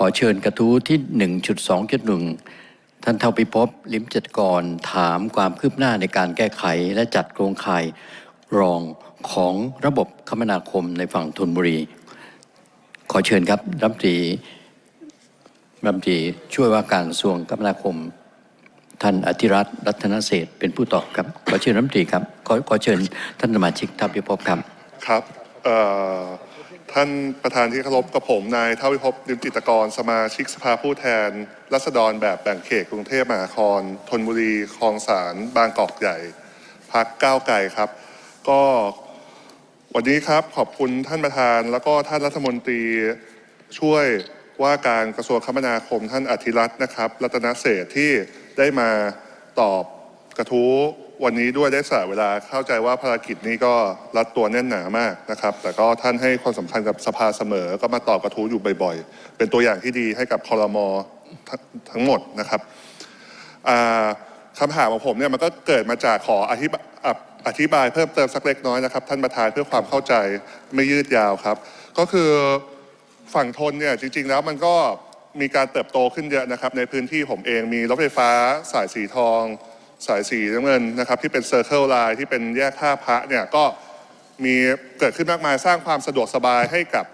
ขอเชิญกระทู้ที่ 1.2.1 ท่านเท่าพิภพลิมจัดกรถามความคืบหน้าในการแก้ไขและจัดโครงข่ายรองของระบบคมนาคมในฝั่งธนบุรี ขอเชิญครับรัฐมนตรีรัฐมนตรีช่วยว่าการกระทรวงคมนาคม ท่านอธิรัตน์รัตนเศษเป็นผู้ตอบครับ ขอเชิญรัฐมนตรีครับ ขอขอเชิญท่านสมาชิกท่าพิภพครับ ครับเอ่อ ท่านประธานที่เคารพกับผมนายเท่าวิภพลิมจิตกร สมาชิกสภาผู้แทนรัษฎรแบบแบ่งเขตกรุงเทพมหานครธนบุรีคลองสารบางกอกใหญ่พักก้าวไกลครับ ก็วันนี้ครับขอบคุณท่านประธาน แล้วก็ท่านรัฐมนตรีช่วยว่าการกระทรวงคมนาคมท่านอธิรัตน์นะครับ รัตนเศษที่ได้มาตอบกระทู้ วันนี้ด้วยได้สละเวลาเข้าใจว่าภารกิจนี้ก็รัดตัวแน่นหนามากนะครับ แต่ก็ท่านให้ความสำคัญกับสภาเสมอ ก็มาตอบกระทู้อยู่บ่อยๆ เป็นตัวอย่างที่ดีให้กับคอรมอทั้งหมดนะครับอ่าคำถามของผมเนี่ยมันก็เกิดมาจากขออธิบายอะอธิบายเพิ่มเติมสักเล็กน้อยนะครับ ท่านประธานเพื่อความเข้าใจไม่ยืดยาวครับ ก็คือฝั่งทนเนี่ยจริง ๆ แล้วมันก็มีการเติบโตขึ้นเยอะนะครับ ในพื้นที่ผมเองมีรถไฟฟ้าสายสีทอง สายสีน้ำเงินนะครับที่เป็นเซอร์เคิลไลน์ที่เป็นแยกท่าพระเนี่ยก็มีเกิดขึ้นมากมายสร้างความสะดวกสบายให้กับ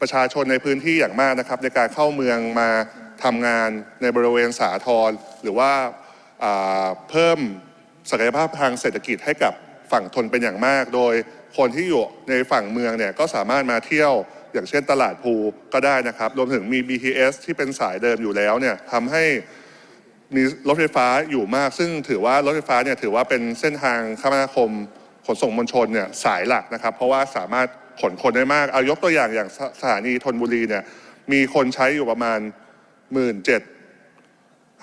ประชาชนในพื้นที่อย่างมากนะครับ ในการเข้าเมืองมาทำงานในบริเวณสาทรหรือว่าอ่าเพิ่มศักยภาพทางเศรษฐกิจให้กับฝั่งทนเป็นอย่างมาก โดยคนที่อยู่ในฝั่งเมืองเนี่ยก็สามารถมาเที่ยวอย่างเช่นตลาดภูก็ได้นะครับ รวมถึงมี BTS ที่เป็นสายเดิมอยู่แล้วเนี่ยทำให้ มีรถไฟฟ้าอยู่มาก ซึ่งถือว่ารถไฟฟ้าเนี่ยถือว่าเป็นเส้นทางคมนาคมขนส่งมวลชนเนี่ยสายหลักนะครับ เพราะว่าสามารถขนคนได้มาก เอายกตัวอย่างอย่างสถานีธนบุรีเนี่ยมีคนใช้อยู่ประมาณหมื่นเจ็ด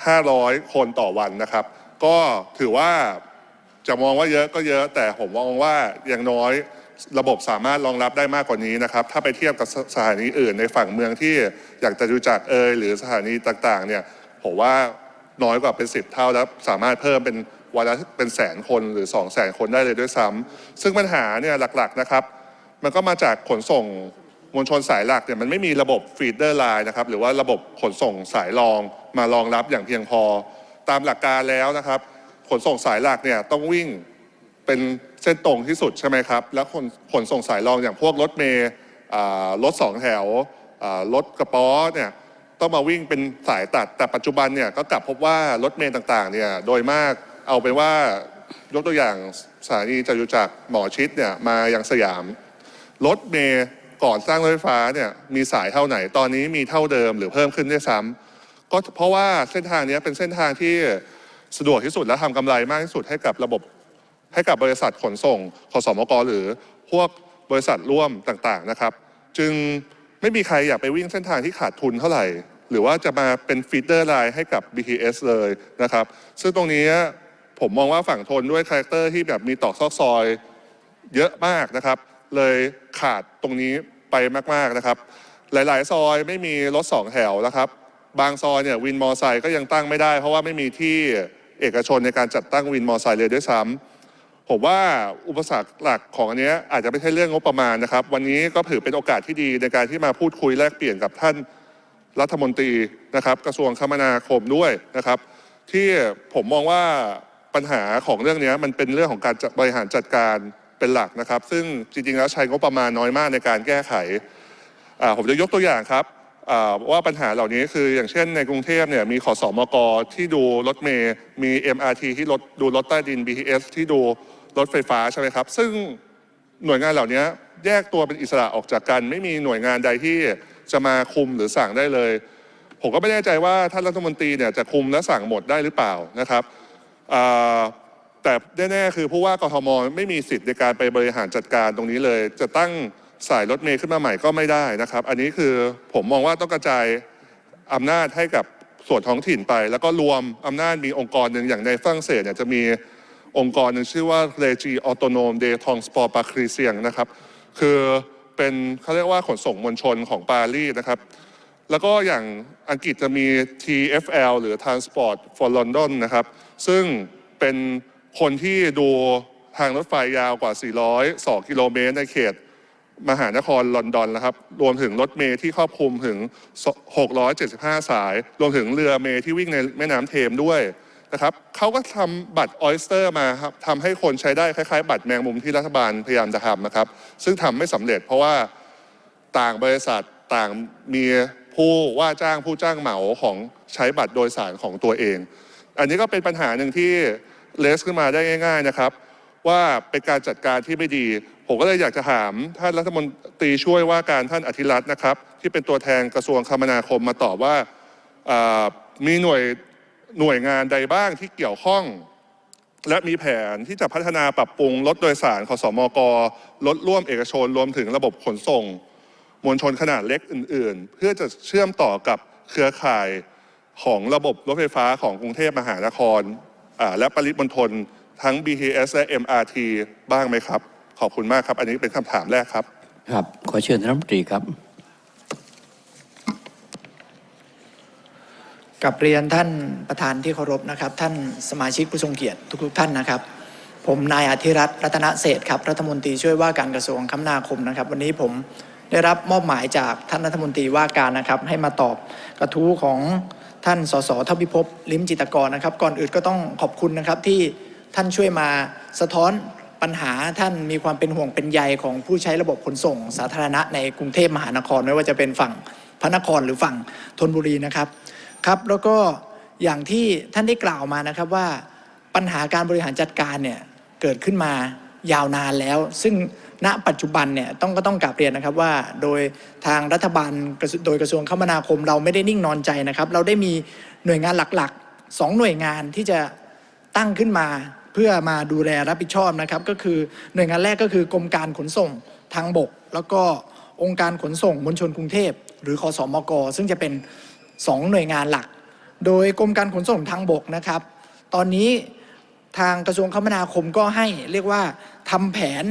ห้าร้อยคนต่อวันนะครับ ก็ถือว่าจะมองว่าเยอะก็เยอะ แต่ผมมองว่าอย่างน้อยระบบสามารถรองรับได้มากกว่านี้นะครับ ถ้าไปเทียบกับสถานีอื่นในฝั่งเมืองที่อยากจะดูจักรเอยหรือสถานีต่างๆเนี่ยผมว่า น้อยกว่าเป็นสิบเท่าแล้วสามารถเพิ่มเป็นวันละเป็นแสนคนหรือ 2 0 0แสนคนได้เลยด้วยซ้ำซึ่งปัญหาเนี่ยหลักๆนะครับ มันก็มาจากขนส่งมวลชนสายหลักเนี่ยมันไม่มีระบบฟีดเดอร์ไลน์นะครับหรือว่าระบบขนส่งสายรองมารองรับอย่างเพียงพอ ตามหลักการแล้วนะครับ ขนส่งสายหลักเนี่ยต้องวิ่งเป็นเส้นตรงที่สุดใช่ไหมครับ แล้วขนขนส่งสายรองอย่างพวกรถเมล์รถสองแถวรถกระป๋อเนี่ย ต้องมาวิ่งเป็นสายตัด แต่ปัจจุบันเนี่ยก็กลับพบว่ารถเมล์ต่างๆเนี่ยโดยมากเอาเป็นว่ายกตัวอย่างสถานีจตุจักรหมอชิดเนี่ยมายังสยาม รถเมย์ก่อนสร้างรถไฟฟ้าเนี่ยมีสายเท่าไหน ตอนนี้มีเท่าเดิมหรือเพิ่มขึ้นด้วยซ้ำก็เพราะว่าเส้นทางนี้เป็นเส้นทางที่สะดวกที่สุดและทำกำไรมากที่สุดให้กับระบบให้กับบริษัทขนส่งขสมกหรือพวกบริษัทร่วมต่างๆนะครับ จึง ไม่มีใครอยากไปวิ่งเส้นทางที่ขาดทุนเท่าไหร่ หรือว่าจะมาเป็นฟีดเดอร์ไลน์ให้กับ BTS เลยนะครับ ซึ่งตรงนี้ผมมองว่าฝั่งทนด้วยคาแรคเตอร์ที่แบบมีตอกซอกซอยเยอะมากนะครับ เลยขาดตรงนี้ไปมากๆนะครับ หลายๆ ซอยไม่มีรถสองแถวนะครับ บางซอยเนี่ยวินมอไซค์ก็ยังตั้งไม่ได้ เพราะว่าไม่มีที่เอกชนในการจัดตั้งวินมอไซค์เลยด้วยซ้ำ ผมว่าอุปสรรคหลักของอันนี้อาจจะไม่ใช่เรื่องงบประมาณนะครับ วันนี้ก็ถือเป็นโอกาสที่ดีในการที่มาพูดคุยแลกเปลี่ยนกับท่านรัฐมนตรีนะครับ กระทรวงคมนาคมด้วยนะครับ ที่ผมมองว่าปัญหาของเรื่องนี้มันเป็นเรื่องของการบริหารจัดการเป็นหลักนะครับ ซึ่งจริงๆแล้วใช้งบประมาณน้อยมากในการแก้ไขผมจะยกตัวอย่างครับว่าปัญหาเหล่านี้คืออย่างเช่นในกรุงเทพเนี่ยมีขอสอมกที่ดูรถเมย์มี MRT ที่รถดูรถใต้ดิน BTS ที่ดู รถไฟฟ้าใช่ไหมครับ ซึ่งหน่วยงานเหล่านี้แยกตัวเป็นอิสระออกจากกัน ไม่มีหน่วยงานใดที่จะมาคุมหรือสั่งได้เลย ผมก็ไม่แน่ใจว่าท่านรัฐมนตรีเนี่ยจะคุมและสั่งหมดได้หรือเปล่านะครับแต่แน่ๆคือผู้ว่ากทมไม่มีสิทธิ์ในการไปบริหารจัดการตรงนี้เลย จะตั้งสายรถเมล์ขึ้นมาใหม่ก็ไม่ได้นะครับ อันนี้คือผมมองว่าต้องกระจายอำนาจให้กับส่วนท้องถิ่นไป แล้วก็รวมอำนาจมีองค์กรหนึ่งอย่างในฝรั่งเศสเนี่ยจะมี องค์กรหนึ่งชื่อว่า Regi Autonome de Transport Parisien นะครับ คือเป็นเขาเรียกว่าขนส่งมวลชนของปารีสนะครับ แล้วก็อย่างอังกฤษจะมี TFL หรือ Transport for London นะครับ ซึ่งเป็นคนที่ดูทางรถไฟยาวกว่า 402 กิโลเมตรในเขตมหานครลอนดอนนะครับ รวมถึงรถเมล์ที่ครอบคลุมถึง 675 สาย รวมถึงเรือเมล์ที่วิ่งในแม่น้ำเทมด้วย นะครับเขาก็ทำบัตรออยสเตอร์มาครับทำให้คนใช้ได้คล้ายๆ บัตรแมงมุมที่รัฐบาลพยายามจะทำนะครับ ซึ่งทำไม่สำเร็จเพราะว่าต่างบริษัทต่างมีผู้ว่าจ้างผู้จ้างเหมาของใช้บัตรโดยสารของตัวเอง อันนี้ก็เป็นปัญหาหนึ่งที่เลสขึ้นมาได้ง่าย ๆนะครับ ว่าเป็นการจัดการที่ไม่ดี ผมก็เลยอยากจะถามท่านรัฐมนตรีช่วยว่าการท่านอธิรัตน์นะครับ ที่เป็นตัวแทนกระทรวงคมนาคมมาตอบว่ามีหน่วย หน่วยงานใดบ้างที่เกี่ยวข้อง และมีแผนที่จะพัฒนาปรับปรุงรถโดยสารขอสมกรถร่วมเอกชนรวมถึงระบบขนส่ง มวลชนขนาดเล็กอื่น ๆ เพื่อจะเชื่อมต่อกับเครือข่ายของระบบรถไฟฟ้าของกรุงเทพมหานครและปริมณฑลทั้ง BTS และ MRT บ้างไหมครับ ขอบคุณมากครับ อันนี้เป็นคำถามแรกครับ ครับ ขอเชิญท่านรัฐมนตรีครับ กับเรียนท่านประธานที่เคารพนะครับ ท่านสมาชิกผู้ทรงเกียรติทุก ๆ ท่านนะครับ ผมนายอธิรัตน์รัตนเศษฐ์ครับรัฐมนตรีช่วยว่าการกระทรวงคมนาคมนะครับ วันนี้ผมได้รับมอบหมายจากท่านรัฐมนตรีว่าการนะครับ ให้มาตอบกระทู้ของท่านสสทวิภพลิมจิตกรนะครับ ก่อนอื่นก็ต้องขอบคุณนะครับที่ท่านช่วยมาสะท้อนปัญหาท่านมีความเป็นห่วงเป็นใยของผู้ใช้ระบบขนส่ง สาธารณะในกรุงเทพมหานครไม่ว่าจะเป็นฝั่งพระนครหรือฝั่งธนบุรีนะครับ ครับแล้วก็อย่างที่ท่านได้กล่าวมานะครับว่าปัญหาการบริหารจัดการเนี่ยเกิดขึ้นมายาวนานแล้ว ซึ่งณปัจจุบันเนี่ยต้องก็ต้องกลับเรียนนะครับว่าโดยทางรัฐบาลโดยกระทรวงคมนาคมเราไม่ได้นิ่งนอนใจนะครับ เราได้มีหน่วยงานหลักๆสองหน่วยงานที่จะตั้งขึ้นมาเพื่อมาดูแลรับผิดชอบนะครับ ก็คือหน่วยงานแรกก็คือกรมการขนส่งทางบก แล้วก็องค์การขนส่งมวลชนกรุงเทพ หรือคอสมกซึ่งจะเป็น สองหน่วยงานหลัก โดยกรมการขนส่งทางบกนะครับ ตอนนี้ทางกระทรวงคมนาคมก็ให้เรียกว่าทำแผน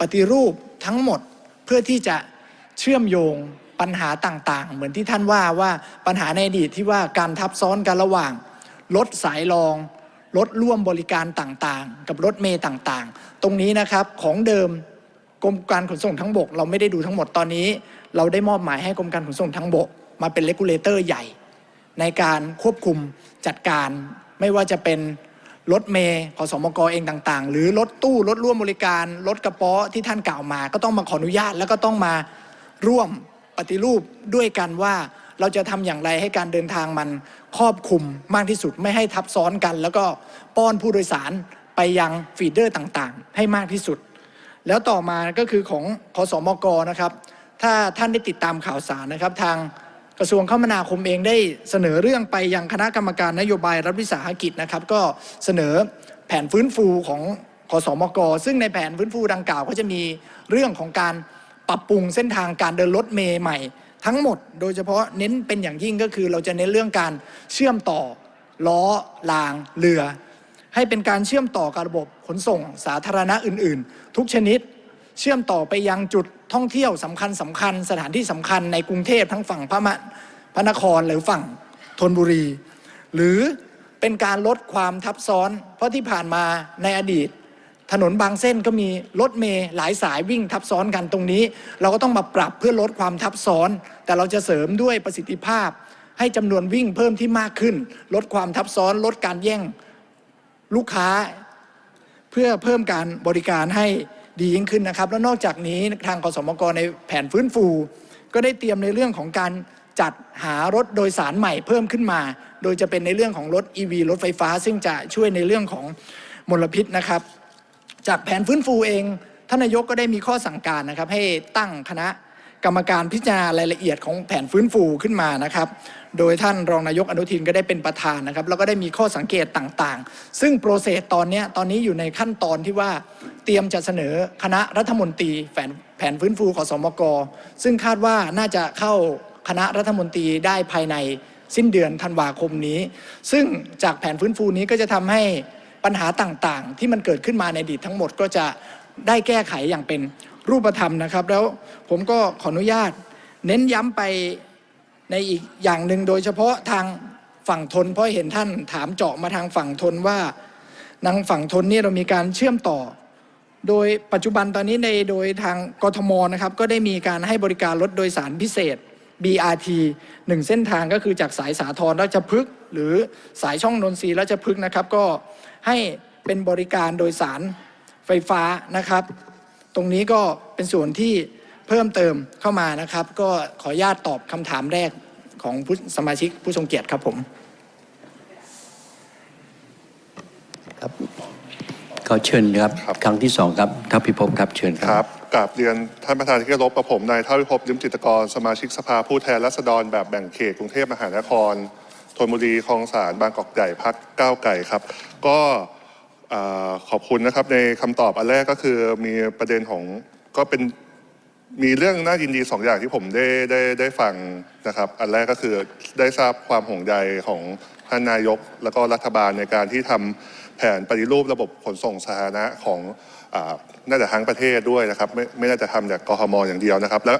ปฏิรูปทั้งหมดเพื่อที่จะเชื่อมโยงปัญหาต่างๆ เหมือนที่ท่านว่าว่าปัญหาในอดีตที่ว่าการทับซ้อนกันระหว่างรถสายรองรถร่วมบริการต่างๆ กับรถเมย์ต่างๆ ตรงนี้นะครับของเดิมกรมการขนส่งทั้งบก เราไม่ได้ดูทั้งหมดตอนนี้ เราได้มอบหมายให้กรมการขนส่งทั้งบก มาเป็นเลกูลเลเตอร์ใหญ่ ในการควบคุมจัดการไม่ว่าจะเป็นรถเมย์ขอสมกเองต่างๆ หรือรถตู้รถร่วมบริการรถกระป๋อที่ท่านกล่าวมา ก็ต้องมาขออนุญาต แล้วก็ต้องมาร่วมปฏิรูปด้วยกันว่าเราจะทำอย่างไรให้การเดินทางมันครอบคลุมมากที่สุดไม่ให้ทับซ้อนกัน แล้วก็ป้อนผู้โดยสารไปยังฟีดเดอร์ต่างๆ ให้มากที่สุด แล้วต่อมาก็คือของคสมกนะครับ ถ้าท่านได้ติดตามข่าวสารนะครับทาง กระทรวงคมนาคมเองได้เสนอเรื่องไปยังคณะกรรมการนโยบายรัฐวิสาหกิจนะครับ ก็เสนอแผนฟื้นฟูของคสมก ซึ่งในแผนฟื้นฟูดังกล่าว ก็จะมีเรื่องของการปรับปรุงเส้นทางการเดินรถเมย์ใหม่ ทั้งหมดโดยเฉพาะเน้นเป็นอย่างยิ่งก็คือ เราจะเน้นเรื่องการเชื่อมต่อล้อรางเรือ ให้เป็นการเชื่อมต่อกับระบบขนส่งสาธารณะอื่น ๆ ทุกชนิด เชื่อมต่อไปยังจุดท่องเที่ยวสำคัญสำคัญสถานที่สำคัญในกรุงเทพทั้งฝั่งพระมพระนครหรือฝั่งธนบุรี หรือเป็นการลดความทับซ้อน เพราะที่ผ่านมาในอดีต ถนนบางเส้นก็มีรถเมล์หลายสายวิ่งทับซ้อนกันตรงนี้ เราก็ต้องมาปรับเพื่อลดความทับซ้อน แต่เราจะเสริมด้วยประสิทธิภาพ ให้จำนวนวิ่งเพิ่มที่มากขึ้น ลดความทับซ้อน ลดการแย่งลูกค้า เพื่อเพิ่มการบริการให้ ดียิ่งขึ้นนะครับ แล้วนอกจากนี้ทางกสมกในแผนฟื้นฟู ก็ได้เตรียมในเรื่องของการจัดหารถโดยสารใหม่เพิ่มขึ้นมา โดยจะเป็นในเรื่องของรถ EV รถไฟฟ้า ซึ่งจะช่วยในเรื่องของมลพิษนะครับ จากแผนฟื้นฟูเองท่านนายกก็ได้มีข้อสั่งการนะครับ ให้ตั้งคณะ กรรมการพิจารณารายละเอียดของแผนฟื้นฟูขึ้นมานะครับ โดยท่านรองนายกอนุทินก็ได้เป็นประธานนะครับ แล้วก็ได้มีข้อสังเกตต่างๆ ซึ่งโปรเซสตอนนี้ตอนนี้อยู่ในขั้นตอนที่ว่าเตรียมจะเสนอคณะรัฐมนตรีแผนแผนฟื้นฟูของสมก ซึ่งคาดว่าน่าจะเข้าคณะรัฐมนตรีได้ภายในสิ้นเดือนธันวาคมนี้ ซึ่งจากแผนฟื้นฟูนี้ก็จะทำให้ปัญหาต่างๆ ที่มันเกิดขึ้นมาในอดีตทั้งหมดก็จะ ได้แก้ไขอย่างเป็นรูปธรรมนะครับ แล้วผมก็ขออนุญาต เน้นย้ำไปในอีกอย่างหนึ่งโดยเฉพาะทางฝั่งทน เพราะเห็นท่านถามเจาะมาทางฝั่งทนว่าทางฝั่งทนเนี่ยเรามีการเชื่อมต่อ โดยปัจจุบันตอนนี้ในโดยทางกทมนะครับ ก็ได้มีการให้บริการรถโดยสารพิเศษ BRT หนึ่งเส้นทางก็คือจากสายสาทรราชพฤกษ์หรือสายช่องนนทรีราชพฤกษ์นะครับ ก็ให้เป็นบริการโดยสาร ไฟฟ้านะครับ ตรงนี้ก็เป็นส่วนที่เพิ่มเติมเข้ามานะครับ ก็ขออนุญาตตอบคำถามแรกของผู้สมาชิกผู้ทรงเกียรติครับผมก็เชิญครับครับ ครั้งที่สองครับท่านพิภพครับเชิญคครับรับกราบเรียนท่านประธานที่เคารพกับผมนายเท่าพิภพลิมจิตรกรสมาชิกสภาผู้แทนราษฎรแบบแบ่งเขตกรุงเทพมหานครธนบุรีคลองสารบางกอกใหญ่พักก้าวไก่ครับ ก็อ่า ขอบคุณนะครับในคำตอบอันแรกก็คือมีประเด็นของก็เป็นมีเรื่องน่ายินดีสองอย่างที่ผมได้ได้ได้ฟังนะครับ อันแรกก็คือได้ทราบความห่วงใยของท่านนายก แล้วก็รัฐบาลในการที่ทำแผนปฏิรูประบบขนส่งสาธารณะของอน่าจะทั้งประเทศด้วยนะครับ ไม่ไม่น่าจะทำจากกทมอย่างเดียวนะครับ แล้ว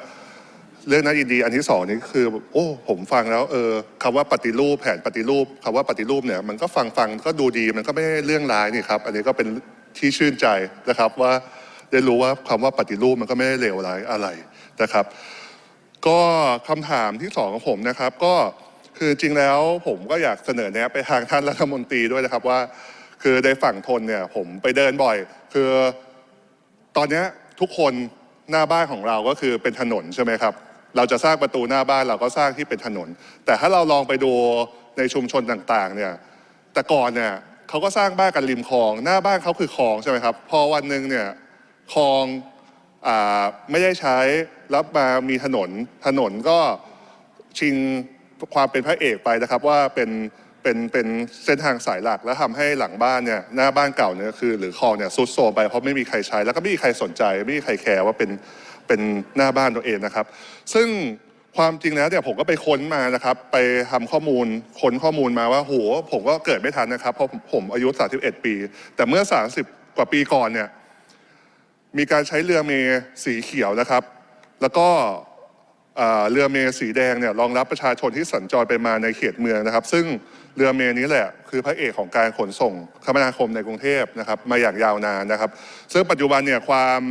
เรื่องน่ายินดีอันที่สองนี่คือ โอ้ผมฟังแล้วเออคำว่าปฏิรูปแผนปฏิรูปคำว่าปฏิรูปเนี่ยมันก็ฟังฟังก็ดูดีมันก็ไม่ใช่เรื่องร้ายนี่ครับ อันนี้ก็เป็นที่ชื่นใจนะครับว่าได้รู้ว่าคำว่าปฏิรูปมันก็ไม่ได้เลวร้ายอะไรนะครับ ก็คำถามที่สองของผมนะครับ ก็คือจริงแล้วผมก็อยากเสนอแนะไปทางท่านรัฐมนตรีด้วยนะครับว่า คือในฝั่งทนเนี่ยผมไปเดินบ่อย คือตอนนี้ทุกคนหน้าบ้านของเราก็คือเป็นถนนใช่ไหมครับ เราจะสร้างประตูหน้าบ้านเราก็สร้างที่เป็นถนน แต่ถ้าเราลองไปดูในชุมชนต่างๆเนี่ยแต่ก่อนเนี่ยเขาก็สร้างบ้านกันริมคลอง หน้าบ้านเขาคือคลองใช่ไหมครับพอวันหนึ่งเนี่ยคลองอไม่ได้ใช้แล้วมามีถนนถนนก็ชิงความเป็นพระเอกไปนะครับว่าเป็นเป็นเป็นเส้นทางสายหลัก แล้วทำให้หลังบ้านเนี่ยหน้าบ้านเก่าเนี่ยคือ หรือคลองเนี่ยซุดโซมไปเพราะไม่มีใครใช้แล้วก็ไม่มีใครสนใจ ไม่มีใครแคร์ว่าเป็น เป็นหน้าบ้านตัวเองนะครับ ซึ่งความจริงแล้วเนี่ยผมก็ไปค้นมานะครับ ไปทำข้อมูลค้นข้อมูลมาว่าโหผมก็เกิดไม่ทันนะครับเพราะผมอายุ 31 ปี แต่เมื่อ 30 กว่าปีก่อนเนี่ยมีการใช้เรือเมล์สีเขียวนะครับ แล้วก็เรือเมล์สีแดงเนี่ยรองรับประชาชนที่สัญจรไปมาในเขตเมืองนะครับ ซึ่งเรือเมล์นี้แหละคือพระเอกของการขนส่งคมนาคมในกรุงเทพนะครับ มาอย่างยาวนานนะครับ ซึ่งปัจจุบันเนี่ยความ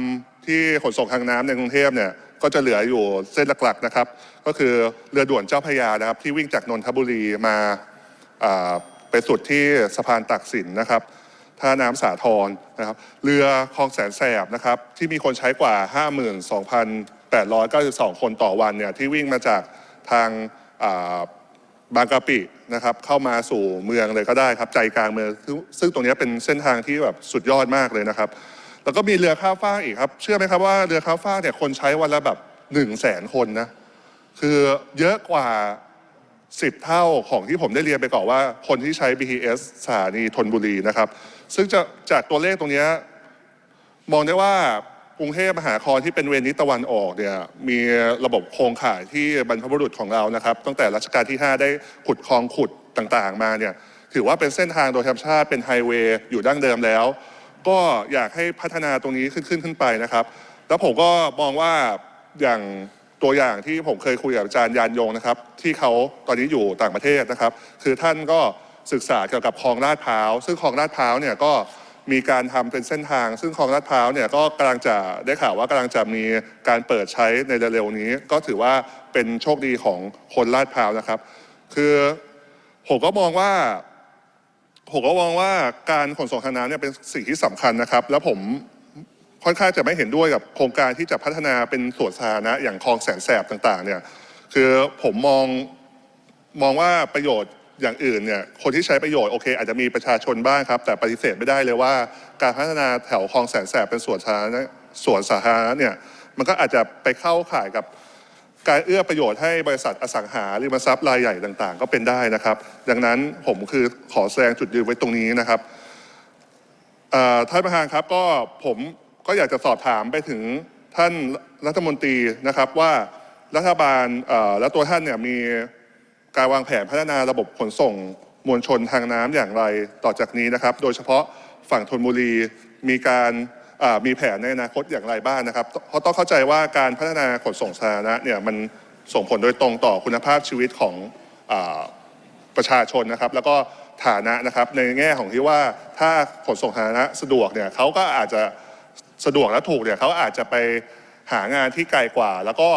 ที่ขนส่งทางน้ำในกรุงเทพเนี่ยก็จะเหลืออยู่เส้นหลักๆนะครับ ก็คือเรือด่วนเจ้าพระยานะครับ ที่วิ่งจากนนทบุรีมาไปสุดที่สะพานตักสินนะครับท่าน้ำสาทรนะครับ เรือคลองแสนแสบนะครับ ที่มีคนใช้กว่า 52,892 คนต่อวันเนี่ยที่วิ่งมาจากทางาบางกะปินะครับเข้ามาสู่เมืองเลยก็ได้ครับใจกลางเมืองซึ่งตรงนี้เป็นเส้นทางที่แบบสุดยอดมากเลยนะครับ แล้วก็มีเรือข้ามฟากอีกครับ เชื่อไหมครับว่าเรือข้ามฟากเนี่ยคนใช้วันละแบบ1 0 0 0 0แสนคนนะคือเยอะกว่าสิบเท่าของที่ผมได้เรียนไปก่อนว่าคนที่ใช้ BTS สถานีธนบุรีนะครับ ซึ่งจะจากตัวเลขตรงนี้มองได้ว่ากรุงเทพมหานครที่เป็นเวนิสตะวันออกเนี่ยมีระบบโครงข่ายที่บรรพบุรุษของเรานะครับ ตั้งแต่รัชกาลที่ 5 ได้ขุดคลองขุดต่างๆ มาเนี่ยถือว่าเป็นเส้นทางโดยธรรมชาติเป็นไฮเวย์อยู่ดั้งเดิมแล้ว ก็อยากให้พัฒนาตรงนี้ขึ้นขึ้นขึ้นไปนะครับ แล้วผมก็มองว่าอย่างตัวอย่างที่ผมเคยคุยกับอาจารย์ยานยงนะครับ ที่เขาตอนนี้อยู่ต่างประเทศนะครับ คือท่านก็ศึกษาเกี่ยวกับคลองลาดพร้าวซึ่งคลองลาดพร้าวเนี่ยก็มีการทำเป็นเส้นทาง ซึ่งคลองลาดพร้าวเนี่ยก็กำลังจะได้ข่าวว่ากำลังจะมีการเปิดใช้ในเร็วๆนี้ ก็ถือว่าเป็นโชคดีของคนลาดพร้าวนะครับ คือผมก็มองว่า ผมก็มองว่าการขนส่งทางน้ำเนี่ยเป็นสิ่งที่สำคัญนะครับ แล้วผมค่อนข้างจะไม่เห็นด้วยกับโครงการที่จะพัฒนาเป็นสวนสาธารณะอย่างคลองแสนแสบต่างๆเนี่ยคือผมมองมองว่าประโยชน์อย่างอื่นเนี่ยคนที่ใช้ประโยชน์โอเค อาจจะมีประชาชนบ้างครับ แต่ปฏิเสธไม่ได้เลยว่า การพัฒนาแถวคลองแสนแสบเป็นสวนสาธารณะสวนสาธารณะเนี่ยมันก็อาจจะไปเข้าข่ายกับ การเอื้อประโยชน์ให้บริษัทอสังหาริมทรัพย์รายใหญ่ต่างๆ ก็เป็นได้นะครับ ดังนั้นผมคือขอแสดงจุดยืนไว้ตรงนี้นะครับท่านประธานครับก็ผมก็อยากจะสอบถามไปถึงท่านรัฐมนตรีนะครับว่ารัฐบาลและตัวท่านเนี่ยมีการวางแผนพัฒนาระบบขนส่งมวลชนทางน้ำอย่างไรต่อจากนี้นะครับ โดยเฉพาะฝั่งธนบุรีมีการ มีแผนในอนาคตอย่างไรบ้างนะครับ เพราะต้องเข้าใจว่าการพัฒนาขนส่งสาธารณะเนี่ยมันส่งผลโดยตรงต่อคุณภาพชีวิตของอประชาชนนะครับ แล้วก็ฐานะนะครับในแง่ของที่ว่าถ้าขนส่งสาธารณะสะดวกเนี่ยเขาก็อาจจะสะดวกและถูกเนี่ยเขาอาจจะไปหางานที่ไกลกว่า แล้วก็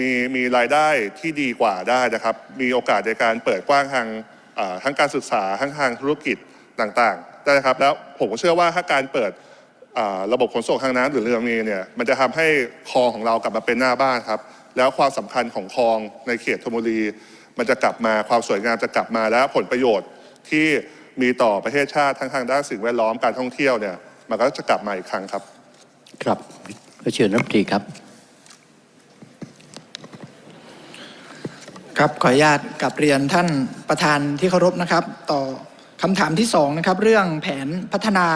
มีมีรายได้ที่ดีกว่าได้นะครับ มีโอกาสในการเปิดกว้างทางทั้งการศึกษาทั้งทางธุรกิจต่างๆได้นะครับแล้วผมก็เชื่อว่าถ้าการเปิด ระบบขนส่งทางน้ำหรือเรือเมล์เนี่ยมันจะทำให้คลองของเรากลับมาเป็นหน้าบ้านครับ แล้วความสำคัญของคลองในเขตธนบุรี มันจะกลับมาความสวยงามจะกลับมาและผลประโยชน์ที่มีต่อประเทศชาติทั้งทางด้านสิ่งแวดล้อมการท่องเที่ยวเนี่ยมันก็จะกลับมาอีกครั้งครับ ครับก็เชิญรัฐมนตรีครับ ครับขออนุญาตกลับเรียนท่านประธานที่เคารพนะครับ ต่อคำถามที่สองนะครับ เรื่องแผนพัฒนา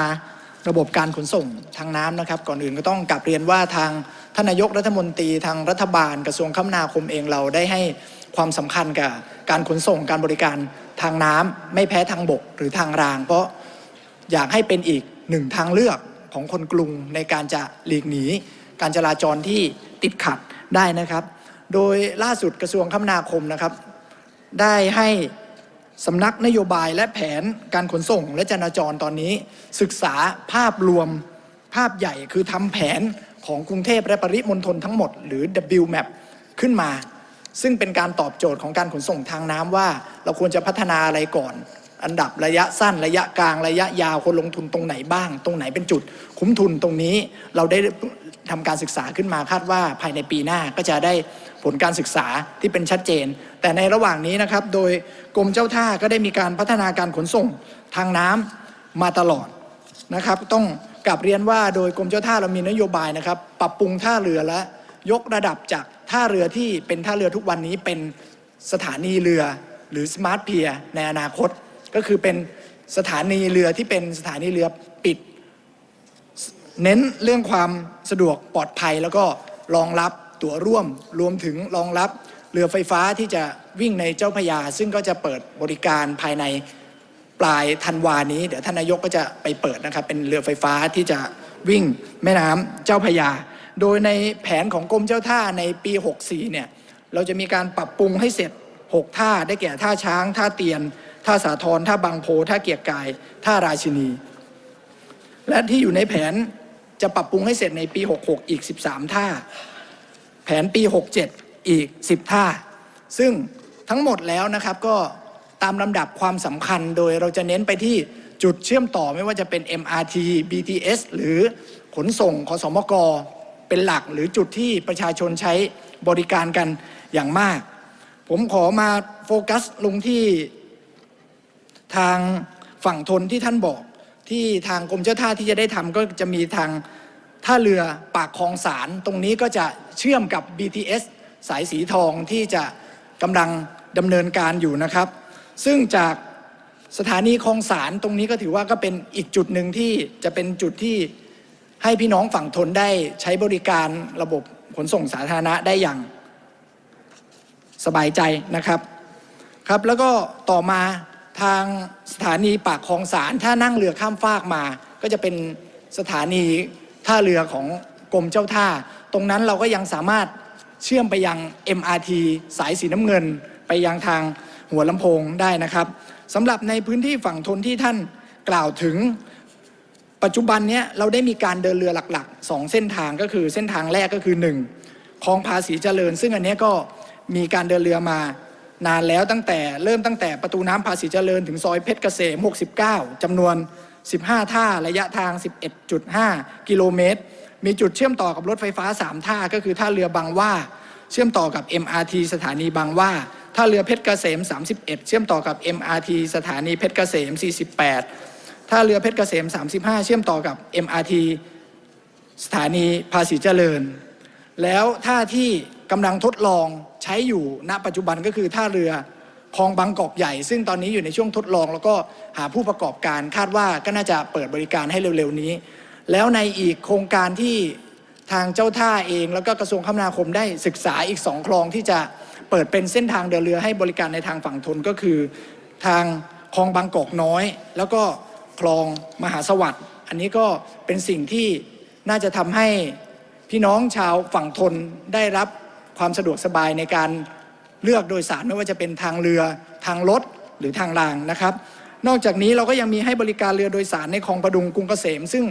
ระบบการขนส่งทางน้ำนะครับ ก่อนอื่นก็ต้องกลับเรียนว่าทางท่านนายกรัฐมนตรีทางรัฐบาลกระทรวงคมนาคมเองเราได้ให้ความสำคัญกับการขนส่งการบริการทางน้ำไม่แพ้ทางบกหรือทางราง เพราะอยากให้เป็นอีกหนึ่งทางเลือกของคนกรุงในการจะหลีกหนี การจราจรที่ติดขัดได้นะครับ โดยล่าสุดกระทรวงคมนาคมนะครับ ได้ให้ สำนักนโยบายและแผนการขนส่งและจราจรตอนนี้ ศึกษาภาพรวมภาพใหญ่คือทำแผนของกรุงเทพและปริมณฑลทั้งหมด หรือ WMAP ขึ้นมา ซึ่งเป็นการตอบโจทย์ของการขนส่งทางน้ำว่า เราควรจะพัฒนาอะไรก่อน อันดับระยะสั้นระยะกลางระยะยาวควรลงทุนตรงไหนบ้าง ตรงไหนเป็นจุด คุ้มทุนตรงนี้เราได้ทำการศึกษาขึ้นมาคาดว่าภายในปีหน้าก็จะได้ ผลการศึกษาที่เป็นชัดเจน แต่ในระหว่างนี้นะครับ โดยกรมเจ้าท่าก็ได้มีการพัฒนาการขนส่งทางน้ำมาตลอดนะครับ ต้องกลับเรียนว่าโดยกรมเจ้าท่าเรามีนโยบายนะครับ ปรับปรุงท่าเรือและยกระดับจากท่าเรือที่เป็นท่าเรือทุกวันนี้เป็นสถานีเรือหรือสมาร์ทเพียในอนาคต ก็คือเป็นสถานีเรือที่เป็นสถานีเรือปิด เน้นเรื่องความสะดวกปลอดภัยแล้วก็รองรับ ตั๋วร่วมรวมถึงรองรับเรือไฟฟ้าที่จะวิ่งในเจ้าพยา ซึ่งก็จะเปิดบริการภายในปลายธันวานี้ เดี๋ยวท่านนายกก็จะไปเปิดนะครับ เป็นเรือไฟฟ้าที่จะวิ่งแม่น้ำเจ้าพยา โดยในแผนของกรมเจ้าท่าในปี 64 เนี่ย เราจะมีการปรับปรุงให้เสร็จ 6 ท่าได้แก่ท่าช้าง ท่าเตียน ท่าสาทรท่าบางโพ ท่าเกียรกาย ท่าราชินี และที่อยู่ในแผนจะปรับปรุงให้เสร็จในปี 66 อีก 13 ท่า นปี 67 อีก 10 ท่า ซึ่งทั้งหมดแล้วนะครับก็ตามลำดับความสำคัญโดยเราจะเน้นไปที่จุดเชื่อมต่อไม่ว่าจะเป็น MRT BTS หรือขนส่งขสมกเป็นหลักหรือจุดที่ประชาชนใช้บริการกันอย่างมาก ผมขอมาโฟกัสลงที่ทางฝั่งทนที่ท่านบอกที่ทางกรมเจ้าท่าที่จะได้ทำก็จะมีทาง ท่าเรือปากคลองสารตรงนี้ก็จะเชื่อมกับ BTS สายสีทองที่จะกำลังดำเนินการอยู่นะครับ ซึ่งจากสถานีคลองสารตรงนี้ก็ถือว่าก็เป็นอีกจุดหนึ่งที่จะเป็นจุดที่ให้พี่น้องฝั่งทนได้ใช้บริการระบบขนส่งสาธารณะได้อย่างสบายใจนะครับครับแล้วก็ต่อมาทางสถานีปากคลองสารถ้านั่งเรือข้ามฟากมา ก็จะเป็นสถานี ท่าเรือของกรมเจ้าท่า ตรงนั้นเราก็ยังสามารถเชื่อมไปยัง MRT สายสีน้ำเงิน ไปยังทางหัวลำโพงได้นะครับสำหรับในพื้นที่ฝั่งทนที่ท่านกล่าวถึงปัจจุบันนี้เราได้มีการเดินเรือหลักๆ 2 เส้นทางก็คือเส้นทางแรกก็คือ 1คลองภาษีเจริญ ซึ่งอันนี้ก็มีการเดินเรือมานานแล้วตั้งแต่เริ่มตั้งแต่ประตูน้ำภาษีเจริญถึงซอยเพชรเกษม 69จำนวน 15 ท่าระยะทาง 11.5 กิโลเมตร มีจุดเชื่อมต่อกับรถไฟฟ้า 3 ท่า ก็คือท่าเรือบางว่า เชื่อมต่อกับ MRT สถานีบางว่าท่าเรือเพชรเกษม 31 เชื่อมต่อกับ MRT สถานีเพชรเกษม 48 ท่าเรือเพชรเกษม 35 เชื่อมต่อกับ MRT สถานีภาษีเจริญ แล้วท่าที่กำลังทดลองใช้อยู่ณปัจจุบันก็คือท่าเรือ คลองบางกอกใหญ่ ซึ่งตอนนี้อยู่ในช่วงทดลอง แล้วก็หาผู้ประกอบการคาดว่าก็น่าจะเปิดบริการให้เร็วๆนี้ แล้วในอีกโครงการที่ทางเจ้าท่าเอง แล้วก็กระทรวงคมนาคมได้ศึกษาอีกสองคลองที่จะเปิดเป็นเส้นทางเดินเรือให้บริการในทางฝั่งทนก็คือ ทางคลองบางกอกน้อย แล้วก็คลองมหาสวัสดิ์อันนี้ก็เป็นสิ่งที่น่าจะทำให้พี่น้องชาวฝั่งทนได้รับความสะดวกสบายในการ เลือกโดยสารไม่ว่าจะเป็นทางเรือทางรถหรือทางรางนะครับ นอกจากนี้เราก็ยังมีให้บริการเรือโดยสารในคลองประดุงกรุงเกษม ซึ่ง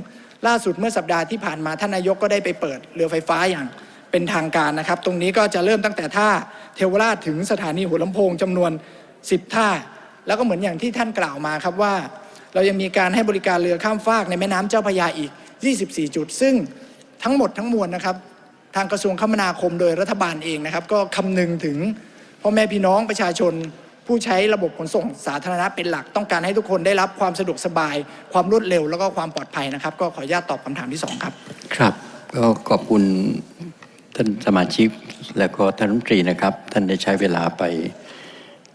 ล่าสุดเมื่อสัปดาห์ที่ผ่านมาท่านนายกก็ได้ไปเปิดเรือไฟฟ้าอย่างเป็นทางการนะครับ ตรงนี้ก็จะเริ่มตั้งแต่ท่าเทวราชถึงสถานีหัวลำโพงจำนวน 10 ท่า แล้วก็เหมือนอย่างที่ท่านกล่าวมาครับว่า เรายังมีการให้บริการเรือข้ามฟากในแม่น้ำเจ้าพระยาอีก 24 จุด ซึ่งทั้งหมดทั้งมวลนะครับ ทางกระทรวงคมนาคมโดยรัฐบาลเองนะครับ ก็คำนึงถึง พ่อแม่พี่น้องประชาชน ผู้ใช้ระบบขนส่งสาธารณะเป็นหลัก ต้องการให้ทุกคนได้รับความสะดวกสบาย ความรวดเร็วแล้วก็ความปลอดภัยนะครับ ก็ขออนุญาตตอบคำถามที่สองครับ ครับก็ขอบคุณท่านสมาชิกและก็ท่านรัฐมนตรีนะครับ ท่านได้ใช้เวลาไป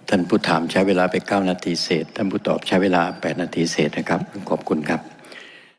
ท่านผู้ถามใช้เวลาไป 9 นาทีเศษ ท่านผู้ตอบใช้เวลา 8 นาทีเศษนะครับ ขอบคุณครับ